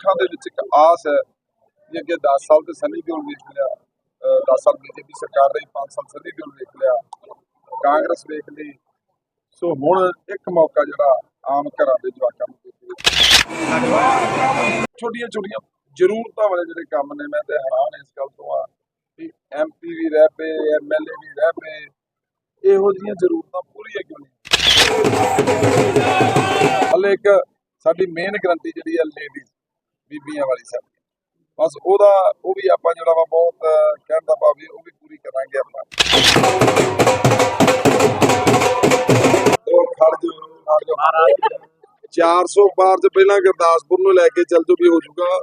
ਅੱਖਾਂ ਦੇ ਵਿੱਚ ਇੱਕ ਆਸ ਹੈ ਕਿ ਅੱਗੇ 10 ਸਾਲ ਤੇ ਸਨੀ ਦਿਓਲ ਵੇਖ ਲਿਆ 10 ਸਾਲ ਬੀਜੇਪੀ ਸਰਕਾਰ ਰਹੀ 5 ਸਾਲ ਸਨੀ ਦਿਓਲ ਵੇਖ ਲਿਆ, ਕਾਂਗਰਸ ਵੇਖ ਲਈ। ਸੋ ਹੁਣ ਇੱਕ ਮੌਕਾ ਜਿਹੜਾ ਆਮ ਘਰਾਂ ਦੇ ਜਵਾਕਾਂ ਨੂੰ ਛੋਟੀਆਂ ਛੋਟੀਆਂ ਜ਼ਰੂਰਤਾਂ ਵਾਲੇ ਜਿਹੜੇ ਕੰਮ ਨੇ, ਮੈਂ ਤੇ ਹੈਰਾਨ ਇਸ ਗੱਲ ਤੋਂ ਆ ਕਿ ਐਮਪੀ ਵੀ ਰਹਿ ਪਏ ਐਮਐਲਏ ਵੀ ਰਹਿ ਪਏ, ਇਹੋ ਜਿਹੀਆਂ ਜ਼ਰੂਰਤਾਂ ਪੂਰੀਆਂ ਕਿਉਂ ਨਹੀਂ ਹਲੇ ਇੱਕ ਸਾਡੀ ਮੇਨ ਗਰੰਟੀ ਜਿਹੜੀ ਹੈ ਲੇਡੀਜ਼ ਬੀਬੀਆਂ ਵਾਲੀ ਸਬਜ਼ੀ ਬਸ ਉਹਦਾ ਉਹ ਵੀ ਆਪਾਂ ਜਿਹੜਾ ਵਾ ਬਹੁਤ ਕਹਿਣ ਦਾ ਭਾਵ ਉਹ ਵੀ ਪੂਰੀ ਕਰਾਂਗੇ ਆਪਾਂ ਹੋਰ ਖੜ ਜੋ ਖੜ ਪਹਿਲਾਂ ਗੁਰਦਾਸਪੁਰ ਨੂੰ ਲੈ ਕੇ ਚੱਲ ਜੋ ਵੀ ਹੋ ਜਾਊਗਾ।